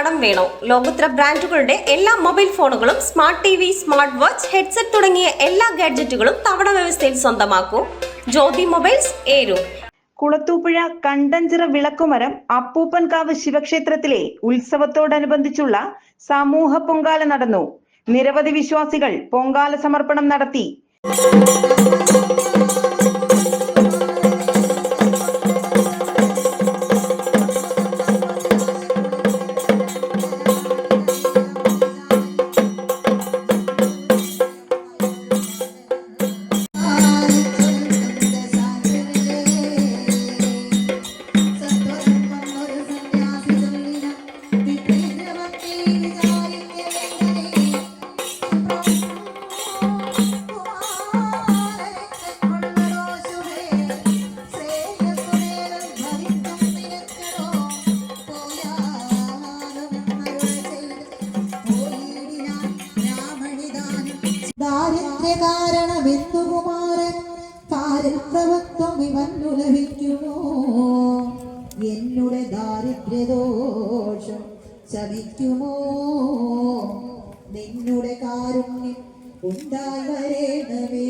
കടം വേണോ? ലോകോത്തര ബ്രാൻഡുകളുടെ എല്ലാ മൊബൈൽ ഫോണുകളും smart T V smart watch headset തുടങ്ങിയ എല്ലാ ഗാഡ്ജറ്റുകളും തവണ വ്യവസ്ഥയിൽ സ്വന്തമാക്കൂ. ജ്യോതി മൊബൈൽസ് ഏരു. കുളത്തൂപ്പുഴ കണ്ടഞ്ചിറ വിളക്കുമരം അപ്പൂപ്പൻകാവ് ശിവക്ഷേത്രത്തിലെ ഉത്സവത്തോടനുബന്ധിച്ചുള്ള സമൂഹ പൊങ്കാല നടന്നു. നിരവധി വിശ്വാസികൾ പൊങ്കാല സമർപ്പണം നടത്തി. ദാരിദ്ര്യ കാരണമെന്തു കുമാരൻ പാരപ്രഭത്വം ഇവന്നു ലഭിക്കുമോ എന്നുടെ ദാരിദ്ര്യദോഷം ശമിക്കുമോ? നിന്നുടെ കാരുണ്യം ഉണ്ടായി വരേണമേ.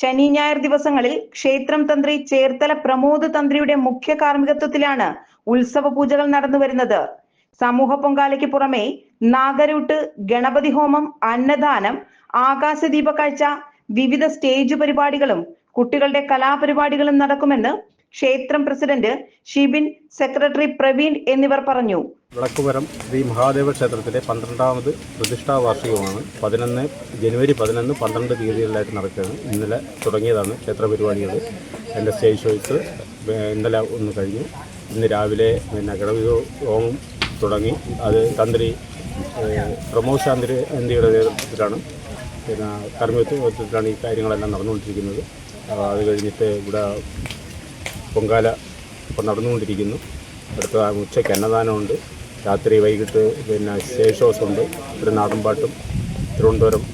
ശനി ഞായർ ദിവസങ്ങളിൽ ക്ഷേത്രം തന്ത്രി ചേർത്തല പ്രമോദ് തന്ത്രിയുടെ മുഖ്യ കാർമ്മികത്വത്തിലാണ് ഉത്സവ പൂജകൾ നടന്നു വരുന്നത്. സമൂഹ പൊങ്കാലയ്ക്ക് പുറമെ നാഗരൂട്ട് ഗണപതി ഹോമം അന്നദാനം ആകാശദീപ കാഴ്ച വിവിധ സ്റ്റേജ് പരിപാടികളും കുട്ടികളുടെ കലാപരിപാടികളും നടക്കുമെന്ന് ക്ഷേത്രം പ്രസിഡന്റ് ഷിബിൻ സെക്രട്ടറി പ്രവീൺ എന്നിവർ പറഞ്ഞു. വിളക്കുപുരം ശ്രീ മഹാദേവ ക്ഷേത്രത്തിലെ പന്ത്രണ്ടാമത് പ്രതിഷ്ഠാ വാർഷികമാണ് പതിനൊന്ന് ജനുവരി പതിനൊന്ന് പന്ത്രണ്ട് തീയതികളിലായിട്ട് നടക്കുകയാണ്. ഇന്നലെ തുടങ്ങിയതാണ് ക്ഷേത്ര പരിപാടികൾ. എന്റെ സ്റ്റേജ് ഷോയ്സ് ഇന്നലെ ഒന്ന് കഴിഞ്ഞു. ഇന്ന് രാവിലെ പിന്നെ ഹോമം തുടങ്ങി. അത് തന്ത്രി പ്രമോദ് ശാന്തി എന്തിയുടെ നേതൃത്വത്തിലാണ് പിന്നെ കർമ്മത്വത്തിലാണ് ഈ കാര്യങ്ങളെല്ലാം നടന്നുകൊണ്ടിരിക്കുന്നത്. അത് കഴിഞ്ഞിട്ട് ഇവിടെ പൊങ്കാല ഇപ്പോൾ നടന്നുകൊണ്ടിരിക്കുന്നു. അടുത്ത ഉച്ചയ്ക്ക് അന്നദാനമുണ്ട്. രാത്രി വൈകിട്ട് പിന്നെ ശേഷോസുണ്ട്. ഒരു നാടൻപാട്ടും തിരുവനന്തപുരം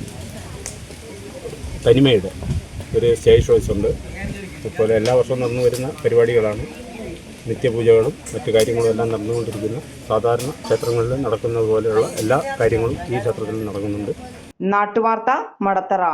തനിമയുടെ ഒരു സ്റ്റേജ് അതുപോലെ എല്ലാ വർഷവും നടന്നു വരുന്ന പരിപാടികളാണ്. നിത്യപൂജകളും മറ്റു കാര്യങ്ങളും എല്ലാം നടന്നുകൊണ്ടിരിക്കുന്നു. സാധാരണ ക്ഷേത്രങ്ങളിൽ നടക്കുന്നത് പോലെയുള്ള എല്ലാ കാര്യങ്ങളും ഈ ക്ഷേത്രത്തിൽ നടക്കുന്നുണ്ട്. നാട്ടുവാർത്ത മടത്തറ.